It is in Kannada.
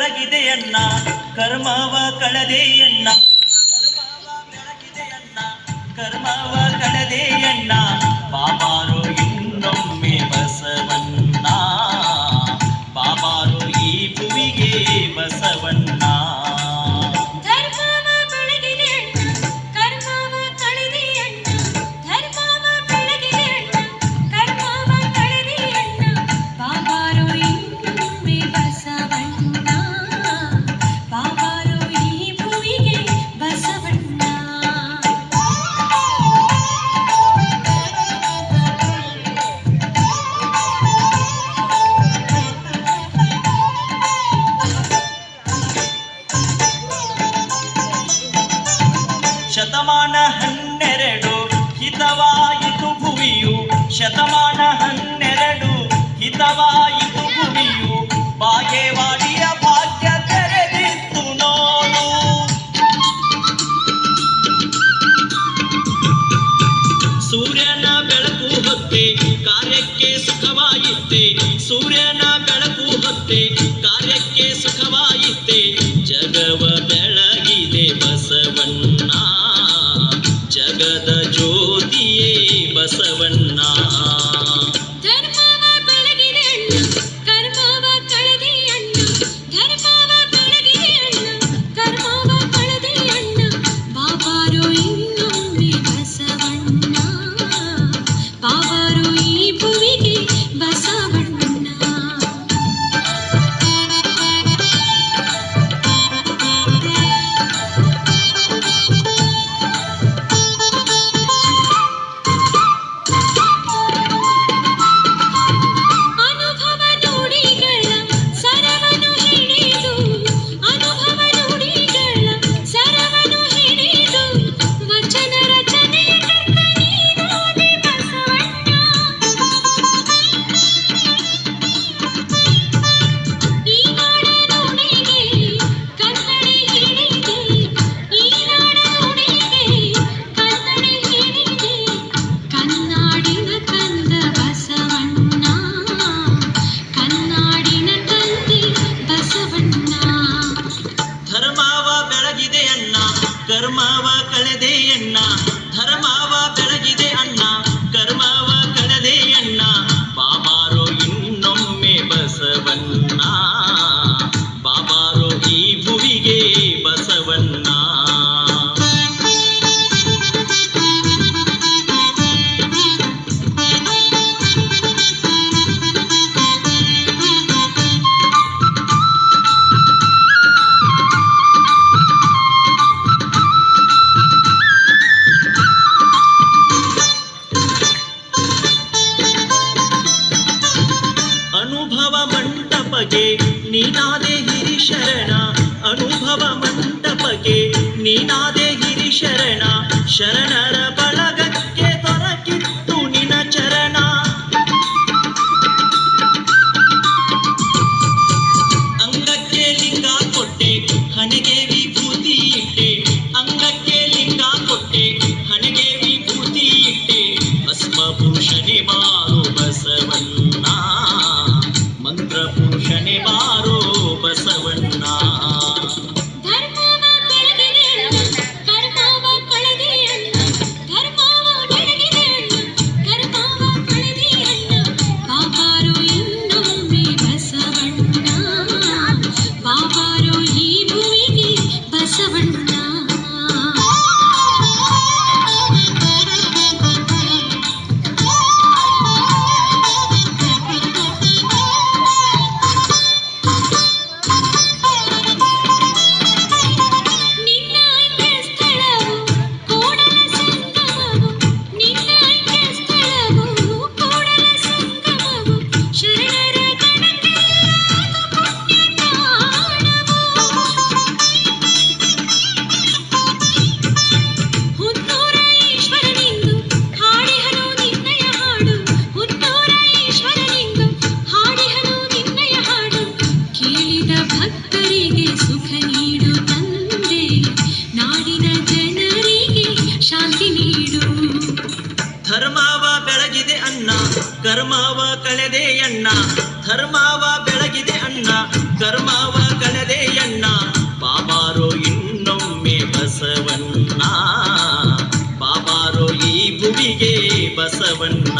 ಬೆಳಗಿದೆಯನ್ನ ಕರ್ಮವ ಕಳೆದೆಯನ್ನ ಕರ್ಮವ ಕಳೆದೆಯನ್ನ ಬಾಬಾರು ಇನ್ನೊಮ್ಮೆ ಬಸವನ ಶತಮಾನ ಹನ್ನೆರಡು ಹಿತವಾಯಿತು ಬಾಗೇವಾಡಿಯ ಭಾಗ್ಯ ತೆರೆದಿತ್ತು ನೋಡು. ಸೂರ್ಯನ ಬೆಳಕು ಹೊತ್ತೆ ಕಾರ್ಯಕ್ಕೆ ಸುಖವಾಯಿತ್ತೆ ಸೂರ್ಯನ ಬೆಳಕು ಹೊತ್ತೆ ಕಾರ್ಯಕ್ಕೆ ಸುಖವಾಯಿತ್ತೆ ಜಗವ ಬೆಳ ಕರ್ಮವ ಕಳೆದೆಯನ್ನ ಮಂಟಪಕ್ಕೆ ನೀನಾದೆ ಹಿರಿ ಶರಣ ಅನುಭವ ಮಂಟಪಕ್ಕೆ ನೀನಾದೆ ಹಿರಿ ಶರಣ ಶರಣ ಧರ್ಮವ ಬೆಳಗಿದೆ ಅಣ್ಣ, ಕರ್ಮವ ಕಳೆದೆ ಅಣ್ಣ. ಧರ್ಮವ ಬೆಳಗಿದೆ ಅಣ್ಣ, ಕರ್ಮಾವ ಕಳೆದೆ ಅಣ್ಣ. ಬಾಬಾರೋ ಇನ್ನೊಮ್ಮೆ ಬಸವಣ್ಣ. ಬಾಬಾರೋ ಈ ಭುವಿಗೆ ಬಸವಣ್ಣ.